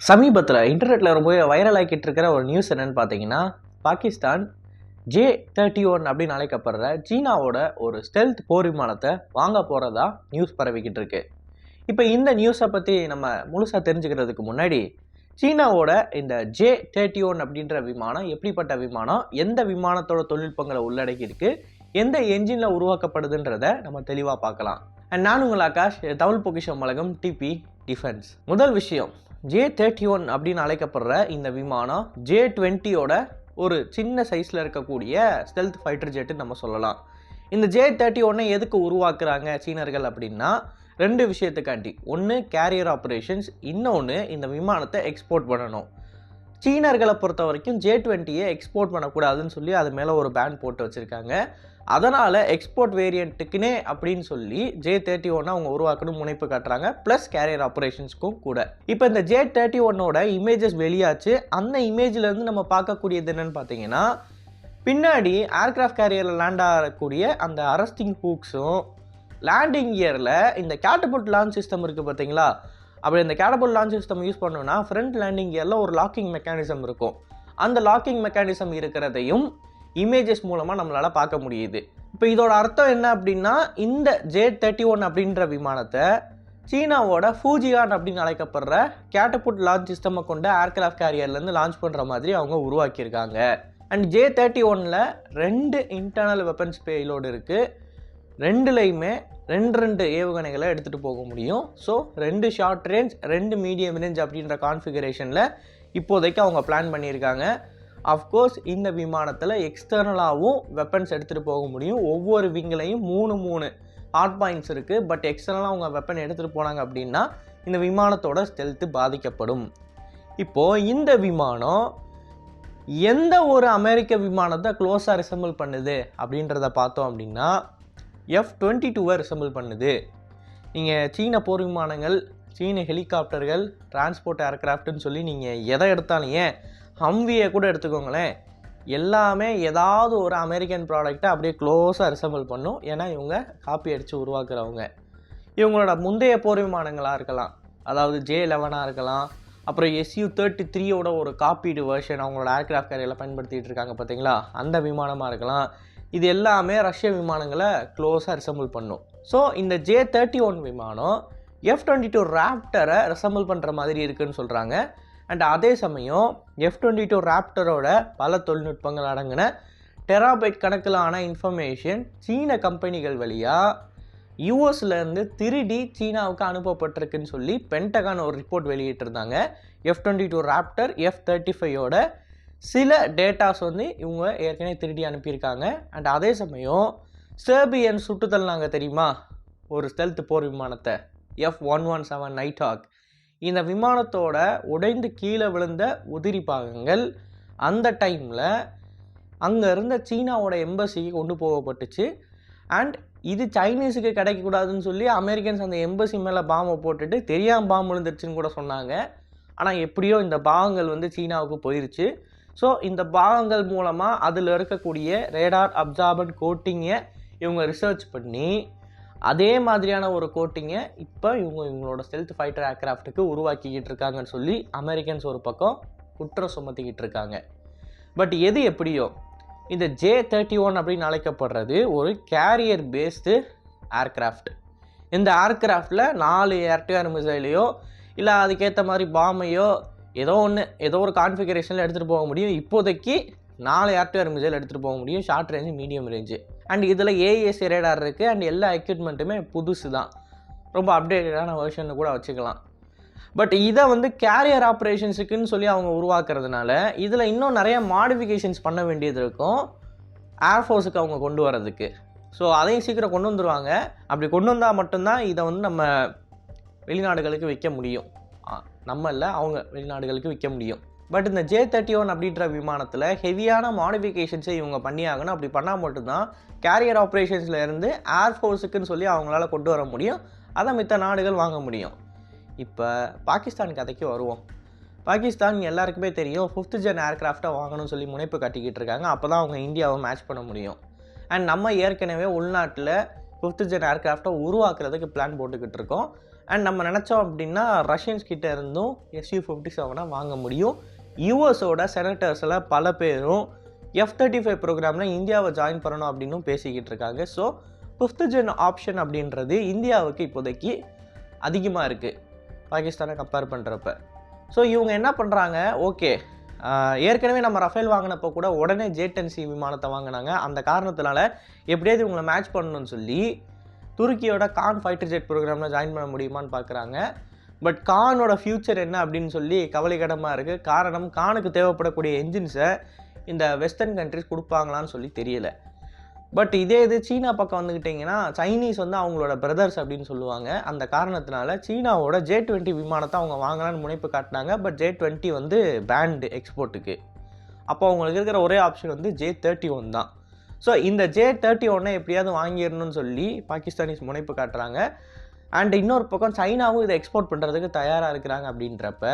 சமீபத்தில் இன்டர்நெட்டில் ரொம்பவே வைரல் ஆகிட்டு இருக்கிற ஒரு நியூஸ் என்னென்னு பார்த்தீங்கன்னா பாகிஸ்தான் ஜே தேர்ட்டி ஒன் அப்படின்னு அழைக்கப்படுற சீனாவோட ஒரு ஸ்டெல்த் போர் விமானத்தை வாங்க போகிறதா நியூஸ் பரவிக்கிட்டு இருக்கு இப்போ இந்த நியூஸை பற்றி நம்ம முழுசாக தெரிஞ்சுக்கிறதுக்கு முன்னாடி சீனாவோட இந்த ஜே தேர்ட்டி ஒன் அப்படின்ற விமானம் எப்படிப்பட்ட விமானம் எந்த விமானத்தோட தொழில்நுட்பங்களை உள்ளடக்கி இருக்கு எந்த என்ஜினில் உருவாக்கப்படுதுன்றத நம்ம தெளிவாக பார்க்கலாம். அண்ட் நான் உங்கள் ஆகாஷ் தமிழ் பொக்கிஷம் உலகம் டிபி டிஃபென்ஸ் முதல் விஷயம் ஜே தேர்ட்டி ஒன் அப்படின்னு அழைக்கப்படுற இந்த விமானம் ஜே டுவெண்ட்டியோட ஒரு சின்ன சைஸில் இருக்கக்கூடிய ஸ்டெல்த் ஃபைட்டர் ஜெட்டு நம்ம சொல்லலாம். இந்த ஜே தேர்ட்டி ஒன்னை எதுக்கு உருவாக்குறாங்க சீனர்கள் அப்படின்னா ரெண்டு விஷயத்துக்காண்டி. ஒன்று கேரியர் ஆப்ரேஷன்ஸ் இன்னொன்று இந்த விமானத்தை எக்ஸ்போர்ட் பண்ணணும். சீனர்களை பொறுத்த வரைக்கும் ஜே டுவெண்ட்டியை எக்ஸ்போர்ட் பண்ணக்கூடாதுன்னு சொல்லி அது மேலே ஒரு பேன் போட்டு வச்சுருக்காங்க. அதனால் எக்ஸ்போர்ட் வேரியண்ட்டுக்குனே அப்படின்னு சொல்லி ஜே தேர்ட்டி ஒன்னை அவங்க உருவாக்கணும் முனைப்பு காட்டுறாங்க. ப்ளஸ் கேரியர் ஆப்ரேஷன்ஸ்க்கும் கூட. இப்போ இந்த ஜே தேர்ட்டி ஒன்னோட இமேஜஸ் வெளியாச்சு. அந்த இமேஜ்லேருந்து நம்ம பார்க்கக்கூடியது என்னன்னு பார்த்தீங்கன்னா பின்னாடி ஏர்கிராஃப்ட் கேரியரில் லேண்ட் ஆகக்கூடிய அந்த அரஸ்டிங் ஹூக்ஸும் லேண்டிங் இயரில் இந்த கேட்டபுட் லான்ச் சிஸ்டம் இருக்குது பார்த்தீங்களா? அப்படி இந்த கேட்டபுட் லான்ச் சிஸ்டம் யூஸ் பண்ணோன்னா ஃப்ரண்ட் லேண்டிங் கியரில் ஒரு லாக்கிங் மெக்கானிசம் இருக்கும். அந்த லாக்கிங் மெக்கானிசம் இருக்கிறதையும் இமேஜஸ் மூலமாக நம்மளால் பார்க்க முடியுது. இப்போ இதோட அர்த்தம் என்ன அப்படின்னா இந்த ஜே தேர்ட்டி ஒன் அப்படின்ற விமானத்தை சீனாவோட ஃபூஜியான் அப்படின்னு அழைக்கப்படுற கேட்டபுட் லான்ச் சிஸ்டமை கொண்ட ஏர்கிராஃப்ட் கேரியர்லேருந்து லான்ச் பண்ணுற மாதிரி அவங்க உருவாக்கியிருக்காங்க. அண்ட் ஜே தேர்ட்டி ஒனில் ரெண்டு இன்டர்னல் வெப்பன்ஸ் பேலோடு இருக்குது ரெண்டுலேயுமே ரெண்டு ரெண்டு ஏவுகணைகளை எடுத்துகிட்டு போக முடியும். ஸோ ரெண்டு ஷார்ட் ரேஞ்ச் ரெண்டு மீடியம் ரேஞ்ச் அப்படின்ற கான்ஃபிகரேஷனில் இப்போதைக்கு அவங்க பிளான் பண்ணியிருக்காங்க. அஃப்கோர்ஸ் இந்த விமானத்தில் எக்ஸ்டர்னலாகவும் வெப்பன்ஸ் எடுத்துகிட்டு போக முடியும். ஒவ்வொரு விங்கிலையும் மூணு மூணு ஹாட் பாயிண்ட்ஸ் இருக்குது பட் எக்ஸ்டர்னலாக அவங்க வெப்பன் எடுத்துகிட்டு போனாங்க அப்படின்னா இந்த விமானத்தோட ஸ்டெல்த்து பாதிக்கப்படும். இப்போது இந்த விமானம் எந்த ஒரு அமெரிக்க விமானத்தை க்ளோஸாக ரிசம்பிள் பண்ணுது அப்படின்றத பார்த்தோம் அப்படின்னா எஃப் டுவெண்ட்டி டூவை ரிசம்பிள் பண்ணுது. நீங்கள் சீன போர் விமானங்கள் சீன ஹெலிகாப்டர்கள் டிரான்ஸ்போர்ட் ஏர்க்ராஃப்ட்னு சொல்லி நீங்கள் எதை எடுத்தாலும் ஏன்? ஹம்வியை கூட எடுத்துக்கோங்களேன். எல்லாமே ஏதாவது ஒரு அமெரிக்கன் ப்ராடக்ட்டை அப்படியே க்ளோஸாக ரிசம்பிள் பண்ணும். ஏன்னா இவங்க காப்பி அடித்து உருவாக்குறவங்க. இவங்களோட முந்தைய போர் விமானங்களாக இருக்கலாம். அதாவது ஜே லெவனாக இருக்கலாம். அப்புறம் எஸ்யூ தேர்ட்டி த்ரீயோட ஒரு காப்பீடு வேர்ஷன் அவங்களோட ஏர்க்ராஃப்ட் கேரியரில் பயன்படுத்திகிட்டு இருக்காங்க பார்த்தீங்களா? அந்த விமானமாக இருக்கலாம். இது எல்லாமே ரஷ்ய விமானங்களை க்ளோஸாக ரிசம்பிள் பண்ணும். ஸோ இந்த ஜே தேர்ட்டி ஒன் விமானம் எஃப் டுவெண்ட்டி டூ ராப்டரை ரெசம்பிள் பண்ணுற மாதிரி இருக்குன்னு சொல்கிறாங்க அண்ட் அதே சமயம் எஃப் டுவெண்ட்டி டூ ராப்டரோட பல தொழில்நுட்பங்கள் அடங்கின டெராபைட் கணக்கிலான இன்ஃபர்மேஷன் சீன கம்பெனிகள் வழியாக யூஎஸ்லேருந்து திருடி சீனாவுக்கு அனுப்பப்பட்டிருக்குன்னு சொல்லி பென்டகான் ஒரு report வெளியிட்டிருந்தாங்க. F twenty two raptor F thirty ஃபைவோட சில டேட்டாஸ் வந்து இவங்க ஏற்கனவே திருடி அனுப்பியிருக்காங்க. அண்ட் அதே சமயம் சேர்பியன் நாங்கள் தெரியுமா? ஒரு ஸ்டெல்த் போர் விமானத்தை. F one one seven night hawk இந்த விமானத்தோட உடைந்து கீழே விழுந்த உதிரி பாகங்கள் அந்த டைமில் அங்கே இருந்த சீனாவோட எம்பசிக்கு கொண்டு போகப்பட்டுச்சு. அண்ட் இது சைனீஸுக்கு கிடைக்கக்கூடாதுன்னு சொல்லி அமெரிக்கன்ஸ் அந்த எம்பசி மேலே பாம்பை போட்டுட்டு தெரியாமல் பாம்பு விழுந்துருச்சுன்னு கூட சொன்னாங்க. ஆனால் எப்படியோ இந்த பாகங்கள் வந்து சீனாவுக்கு போயிருச்சு. ஸோ இந்த பாகங்கள் மூலமாக அதில் இருக்கக்கூடிய ரேடார் அப்சார்பன் கோட்டிங்கை இவங்க ரிசர்ச் பண்ணி அதே மாதிரியான ஒரு கோட்டிங்கை இப்போ இவங்க இவங்களோட ஸ்டெல்த் ஃபைட்டர் ஏர்க்ராஃப்ட்டுக்கு உருவாக்கிக்கிட்டு இருக்காங்கன்னு சொல்லி அமெரிக்கன்ஸ் ஒரு பக்கம் குற்றம் சுமத்திக்கிட்டு இருக்காங்க. பட் எது எப்படியோ இந்த ஜே தேர்ட்டி ஒன் அப்படின்னு அழைக்கப்படுறது ஒரு கேரியர் பேஸ்டு ஏர்க்ராஃப்ட் இந்த ஏர்க்ராஃப்டில் நாலு ஏர்டிஆர் மிசைலையோ இல்லை அதுக்கேற்ற மாதிரி பாமையோ ஏதோ ஒன்று ஏதோ ஒரு கான்ஃபிகரேஷனில் எடுத்துகிட்டு போக முடியும். இப்போதைக்கு நாலு ஏர்டிஆர் மிசைல் எடுத்துகிட்டு போக முடியும். Short range medium range and இதில் ஏஏசி ரேடார் இருக்குது அண்ட் எல்லா எக்யூப்மெண்ட்டுமே புதுசு தான் ரொம்ப அப்டேட்டடான வெர்ஷன் கூட வச்சுக்கலாம். பட் இதை வந்து கேரியர் ஆப்ரேஷன்ஸுக்குன்னு சொல்லி அவங்க உருவாக்குறதுனால இதில் இன்னும் நிறைய மாடிஃபிகேஷன்ஸ் பண்ண வேண்டியது இருக்கும். ஏர்ஃபோர்ஸுக்கு அவங்க கொண்டு வரதுக்கு ஸோ அதையும் சீக்கிரம் கொண்டு வந்துடுவாங்க அப்படி கொண்டு வந்தால் மட்டும்தான் இதை வந்து நம்ம வெளிநாடுகளுக்கு விற்க முடியும். நம்ம இல்லை அவங்க வெளிநாடுகளுக்கு விற்க முடியும். பட் இந்த ஜே தேர்ட்டி ஒன் அப்படின்ற விமானத்தில் ஹெவியான மாடிஃபிகேஷன்ஸை இவங்க பண்ணியாகணும். அப்படி பண்ணால் மட்டும்தான் கேரியர் ஆப்ரேஷன்ஸில் இருந்து ஏர்ஃபோர்ஸுக்குன்னு சொல்லி அவங்களால கொண்டு வர முடியும். அதை மித்த நாடுகள் வாங்க முடியும். இப்போ பாகிஸ்தான் கதைக்கு வருவோம். பாகிஸ்தான் எல்லாருக்குமே தெரியும் ஃபிஃப்த் ஜென் ஏர்கிராஃப்டை வாங்கணும்னு சொல்லி முனைப்பு கட்டிக்கிட்டு இருக்காங்க. அப்போ தான் அவங்க இந்தியாவை மேட்ச் பண்ண முடியும். அண்ட் நம்ம ஏற்கனவே உள்நாட்டில் ஃபிஃப்த் ஜென் ஏர்கிராஃப்டை உருவாக்குறதுக்கு பிளான் போட்டுக்கிட்டு இருக்கோம். அண்ட் நம்ம நினச்சோம் அப்படின்னா ரஷ்யன்ஸ் கிட்டே இருந்தும் எஸ்யூ ஃபிஃப்டி செவனை வாங்க முடியும். யூஎஸோட செனட்டர்ஸில் பல பேரும் எஃப் தேர்ட்டி ஃபைவ் ப்ரோக்ராமில் இந்தியாவை ஜாயின் பண்ணணும் அப்படின்னும் பேசிக்கிட்டு இருக்காங்க. ஸோ ஃபிஃப்த் ஜென் ஆப்ஷன் அப்படின்றது இந்தியாவுக்கு இப்போதைக்கு அதிகமாக இருக்குது பாகிஸ்தானை கம்பேர் பண்ணுறப்ப ஸோ இவங்க என்ன பண்ணுறாங்க ஓகே ஏற்கனவே நம்ம ரஃபேல் வாங்கினப்போ கூட உடனே ஜே விமானத்தை வாங்கினாங்க. அந்த காரணத்தினால எப்படியாவது இவங்களை மேட்ச் பண்ணணும்னு சொல்லி துருக்கியோட கான் ஃபைட்டர் ஜெட் ப்ரோக்ராமில் ஜாயின் பண்ண முடியுமான்னு பார்க்குறாங்க பட் கானோட ஃப்யூச்சர் என்ன அப்படின்னு சொல்லி கவலைக்கிடமாக இருக்குது காரணம் கானுக்கு தேவைப்படக்கூடிய என்ஜின்ஸை இந்த வெஸ்டர்ன் கண்ட்ரிஸ் கொடுப்பாங்களான்னு சொல்லி தெரியல. பட் இதே இது சீனா பக்கம் வந்துக்கிட்டிங்கன்னா சைனீஸ் வந்து அவங்களோட பிரதர்ஸ் அப்படின்னு சொல்லுவாங்க. அந்த காரணத்தினால சீனாவோட ஜே டுவெண்ட்டி விமானத்தை அவங்க வாங்கலான்னு முனைப்பு காட்டினாங்க. பட் ஜே டுவெண்ட்டி வந்து பேண்டு எக்ஸ்போர்ட்டுக்கு அப்போ அவங்களுக்கு இருக்கிற ஒரே ஆப்ஷன் வந்து ஜே தேர்ட்டி ஒன் தான். ஸோ இந்த ஜே தேர்ட்டி ஒன்னை எப்படியாவது வாங்கிடணும்னு சொல்லி பாகிஸ்தானிஸ் முனைப்பு காட்டுறாங்க. அண்ட் இன்னொரு பக்கம் சைனாவும் இதை எக்ஸ்போர்ட் பண்ணுறதுக்கு தயாராக இருக்கிறாங்க அப்படின்றப்ப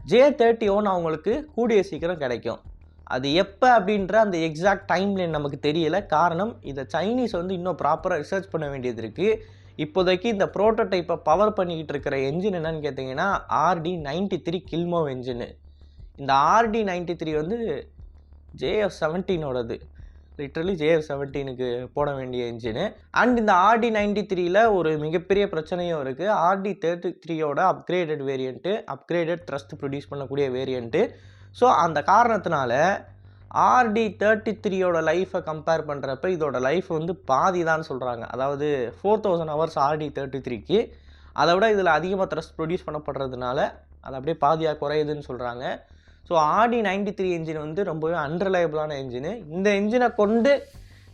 ஜே தேர்ட்டி ஒன் அவங்களுக்கு கூடிய சீக்கிரம் கிடைக்கும். அது எப்போ அப்படின்ற அந்த எக்ஸாக்ட் டைம்லைன் நமக்கு தெரியல. காரணம் இதை சைனீஸ் வந்து இன்னும் ப்ராப்பராக ரிசர்ச் பண்ண வேண்டியது இருக்குது இப்போதைக்கு இந்த ப்ரோட்டோடைப்பை பவர் பண்ணிக்கிட்டு இருக்கிற என்ஜின் என்னன்னு கேட்டிங்கன்னா RD ninety three Klimov engine இந்த ஆர்டி நைன்டி த்ரீ வந்து ஜேஎஃப் செவன்டீனோடது லிட்ரலி ஜேஎஃப் செவன்டீனுக்கு போட வேண்டிய இன்ஜினு அண்ட் இந்த ஆர்டி நைன்டி த்ரீல ஒரு மிகப்பெரிய பிரச்சனையும் இருக்குது ஆர்டி தேர்ட்டி த்ரீயோட upgraded variant upgraded thrust produce பண்ணக்கூடிய வேரியண்ட்டு ஸோ அந்த காரணத்தினால ஆர்டி தேர்ட்டி த்ரீயோட லைஃப்பை கம்பேர் பண்ணுறப்ப இதோட லைஃப் வந்து பாதி தான் சொல்கிறாங்க அதாவது four thousand hours RD thirty த்ரீக்கு அதை விட இதில் அதிகமாக த்ரஸ்ட் ப்ரொடியூஸ் பண்ணப்படுறதுனால அது அப்படியே பாதியாக குறையுதுன்னு சொல்கிறாங்க ஸோ ஆடி நைன்டி த்ரீ என்ஜின் வந்து ரொம்பவே அன்ரிலையபிளான என்ஜினு இந்த என்ஜினை கொண்டு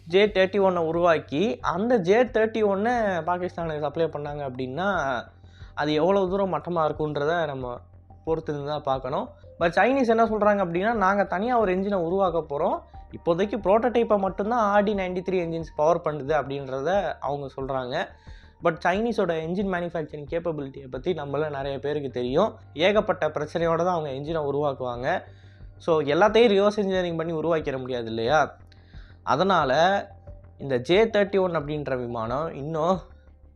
ஜே தேர்ட்டி ஒன்னை உருவாக்கி அந்த ஜே தேர்ட்டி ஒன்னை பாகிஸ்தானுக்கு சப்ளை பண்ணாங்க அப்படின்னா அது எவ்வளோ தூரம் மட்டமாக இருக்குன்றத நம்ம பொறுத்து இருந்து தான் பார்க்கணும். பட் சைனீஸ் என்ன சொல்கிறாங்க அப்படின்னா நாங்கள் தனியாக ஒரு என்ஜினை உருவாக்க போகிறோம் இப்போதைக்கு ப்ரோட்டோடைப்பை மட்டும்தான் ஆடி நைன்டி த்ரீ என்ஜின்ஸ் பவர் பண்ணுது அப்படின்றத அவங்க சொல்கிறாங்க பட் சைனீஸோட என்ஜின் மேனுஃபேக்சரிங் கேப்பபிலிட்டியை பற்றி நம்மள நிறைய பேருக்கு தெரியும். ஏகப்பட்ட பிரச்சனையோடு தான் அவங்க என்ஜினை உருவாக்குவாங்க. ஸோ எல்லாத்தையும் ரிவர்ஸ் இன்ஜினியரிங் பண்ணி உருவாக்கிட முடியாது இல்லையா? அதனால் இந்த ஜே தேர்ட்டி ஒன் அப்படின்ற விமானம் இன்னும்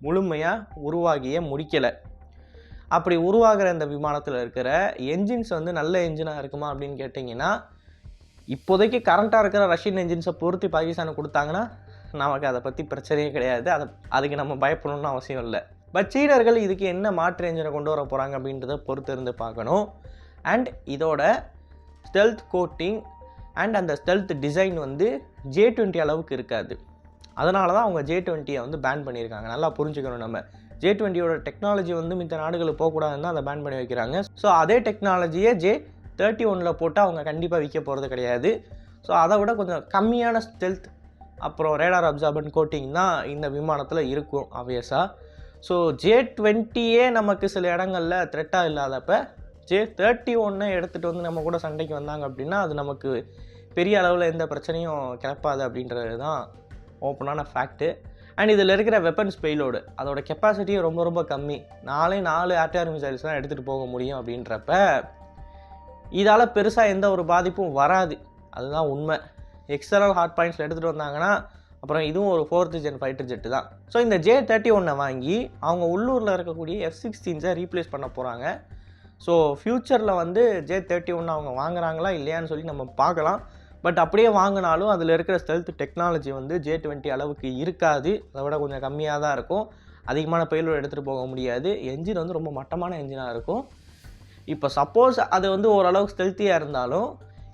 முழுமையாக உருவாகியே முடிக்கலை. அப்படி உருவாகிற இந்த விமானத்தில் இருக்கிற என்ஜின்ஸ் வந்து நல்ல என்ஜினாக இருக்குமா அப்படின்னு கேட்டிங்கன்னா இப்போதைக்கு கரண்ட்டாக இருக்கிற ரஷ்யன் என்ஜின்ஸை பொருத்தி பாகிஸ்தானுக்கு கொடுத்தாங்கன்னா நமக்கு அதை பற்றி பிரச்சனையே கிடையாது. அதை அதுக்கு நம்ம பயப்படணும்னு அவசியம் இல்லை. பட் சீனர்கள் இதுக்கு என்ன மாற்று என்ஜினை கொண்டு வர போகிறாங்க அப்படின்றத பொறுத்து இருந்து பார்க்கணும். அண்ட் இதோட ஸ்டெல்த் கோட்டிங் அண்ட் அந்த ஸ்டெல்த் டிசைன் வந்து ஜே டுவெண்ட்டி அளவுக்கு இருக்காது. அதனால தான் அவங்க ஜே டுவெண்ட்டியை வந்து பேன் பண்ணியிருக்காங்க. நல்லா புரிஞ்சுக்கணும் நம்ம. ஜே டுவெண்ட்டியோட டெக்னாலஜி வந்து மித்த நாடுகளுக்கு போகக்கூடாதுன்னு அதை பேன் பண்ணி வைக்கிறாங்க. ஸோ அதே டெக்னாலஜியை ஜே தேர்ட்டி ஒனில் போட்டு அவங்க கண்டிப்பாக விற்க போகிறது கிடையாது. ஸோ அதை விட கொஞ்சம் கம்மியான ஸ்டெல்த் அப்புறம் ரேடார் அப்சார்பன் கோட்டிங் தான் இந்த விமானத்தில் இருக்கும் ஆப்வியஸாக ஸோ ஜே டுவெண்ட்டியே நமக்கு சில இடங்களில் த்ரெட்டாக இல்லாதப்ப ஜே தேர்ட்டி ஒன்னை எடுத்துகிட்டு வந்து நம்ம கூட சண்டைக்கு வந்தாங்க அப்படின்னா அது நமக்கு பெரிய அளவில் எந்த பிரச்சனையும் கிளப்பாது அப்படின்றது தான் ஓப்பனான ஃபேக்ட்டு அண்ட் இதில் இருக்கிற வெப்பன்ஸ் பெயிலோடு அதோட கெப்பாசிட்டியும் ரொம்ப ரொம்ப கம்மி. நாலே நாலு ஆர்டிஆர் மிசைல்ஸ் தான் எடுத்துகிட்டு போக முடியும் அப்படின்றப்ப இதால் பெருசாக எந்த ஒரு பாதிப்பும் வராது. அதுதான் உண்மை. எக்ஸ்டர்னல் ஹார்ட் பாயிண்ட்ஸில் எடுத்துகிட்டு வந்தாங்கன்னா அப்புறம் இதுவும் ஒரு ஃபோர்த்து ஜென் ஃபைட்டர் ஜெட்டு தான். ஸோ இந்த ஜே தேர்ட்டி ஒன்னை வாங்கி அவங்க உள்ளூரில் இருக்கக்கூடிய எஃப் சிக்ஸ்டீன்ஸை ரீப்ளேஸ் பண்ண போகிறாங்க ஸோ ஃப்யூச்சரில் வந்து ஜே தேர்ட்டி ஒன் அவங்க வாங்குறாங்களா இல்லையான்னு சொல்லி நம்ம பார்க்கலாம். பட் அப்படியே வாங்கினாலும் அதில் இருக்கிற ஸ்டெல்த் டெக்னாலஜி வந்து ஜே டுவெண்ட்டி அளவுக்கு இருக்காது. அதை விட கொஞ்சம் கம்மியாக தான் இருக்கும். அதிகமான பயிலோடு எடுத்துகிட்டு போக முடியாது. என்ஜின் வந்து ரொம்ப மட்டமான என்ஜினாக இருக்கும். இப்போ சப்போஸ் அது வந்து ஓரளவுக்கு ஸ்டெல்த்தியாக இருந்தாலும்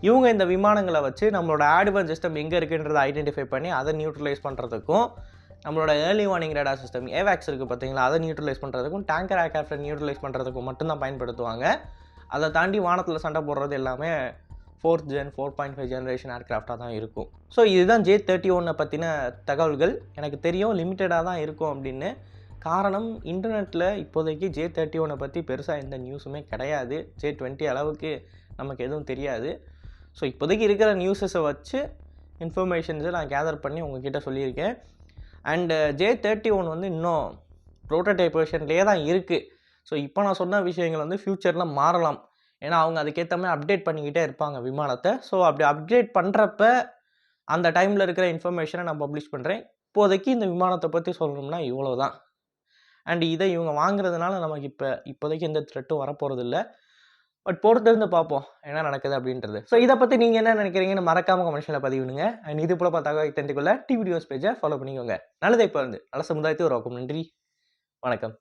இவங்க இந்த விமானங்களை வச்சு நம்மளோட ஆட்வன் சிஸ்டம் எங்கே இருக்குன்றதை ஐடென்டிஃபை பண்ணி அதை நியூட்ரலைஸ் பண்ணுறதுக்கும் நம்மளோட ஏர்லி வார்னிங் ரேடா சிஸ்டம் ஏவேக்ஸ் இருக்குது பார்த்தீங்களா? அதை நியூட்ரலைஸ் பண்ணுறதுக்கும் டேங்கர் ஏர்க்ராஃப்டை நியூட்ரலைஸ் பண்ணுறதுக்கும் மட்டும்தான் பயன்படுத்துவாங்க. அதை தாண்டி வானத்தில் சண்டை போடுறது எல்லாமே fourth gen four point five generation ஏர்க்ராஃப்டாக தான் இருக்கும். ஸோ இதுதான் ஜே தேர்ட்டி ஒன்னை பற்றின தகவல்கள். எனக்கு தெரியும் லிமிட்டடாக தான் இருக்கும் அப்படின்னு. காரணம் இன்டர்நெட்டில் இப்போதைக்கு ஜே தேர்ட்டி ஒன்னை பற்றி பெருசாக எந்த நியூஸுமே கிடையாது. ஜே டுவெண்ட்டி அளவுக்கு நமக்கு எதுவும் தெரியாது. ஸோ இப்போதைக்கு இருக்கிற நியூஸஸை வச்சு இன்ஃபர்மேஷன்ஸை நான் கேதர் பண்ணி உங்ககிட்ட சொல்லியிருக்கேன். அண்டு ஜே தேர்ட்டி ஒன் வந்து இன்னும் ப்ரோட்டோடைப் வெர்ஷன்லேயே தான் இருக்குது ஸோ இப்போ நான் சொன்ன விஷயங்கள் வந்து ஃப்யூச்சரில் மாறலாம். ஏன்னா அவங்க அதுக்கேற்ற மாதிரி அப்டேட் பண்ணிக்கிட்டே இருப்பாங்க விமானத்தை. ஸோ அப்படி அப்டேட் பண்ணுறப்ப அந்த டைமில் இருக்கிற இன்ஃபர்மேஷனை நான் பப்ளிஷ் பண்ணுறேன் இப்போதைக்கு இந்த விமானத்தை பற்றி சொல்லணும்னா இவ்வளோ தான் அண்ட் இதை இவங்க வாங்குறதுனால நமக்கு இப்போ இப்போதைக்கு எந்த த்ரெட்டும் வரப்போகிறதில்ல பட் பொறுத்திருந்து பார்ப்போம் என்ன நடக்குது அப்படின்றது. ஸோ இதை பற்றி நீங்கள் என்ன நினைக்கிறீங்கன்னு மறக்காம கமெண்ட்ஸில் பதிவுனுங்க அண்ட் இது போல பார்த்தா தெரிஞ்சுக்கொள்ள டி வீடியோஸ் பேஜை ஃபாலோ பண்ணிக்கோங்க. நல்லதை இப்போ வந்து நல்ல சமுதாயத்தை உருவாக்கும். நன்றி. வணக்கம்.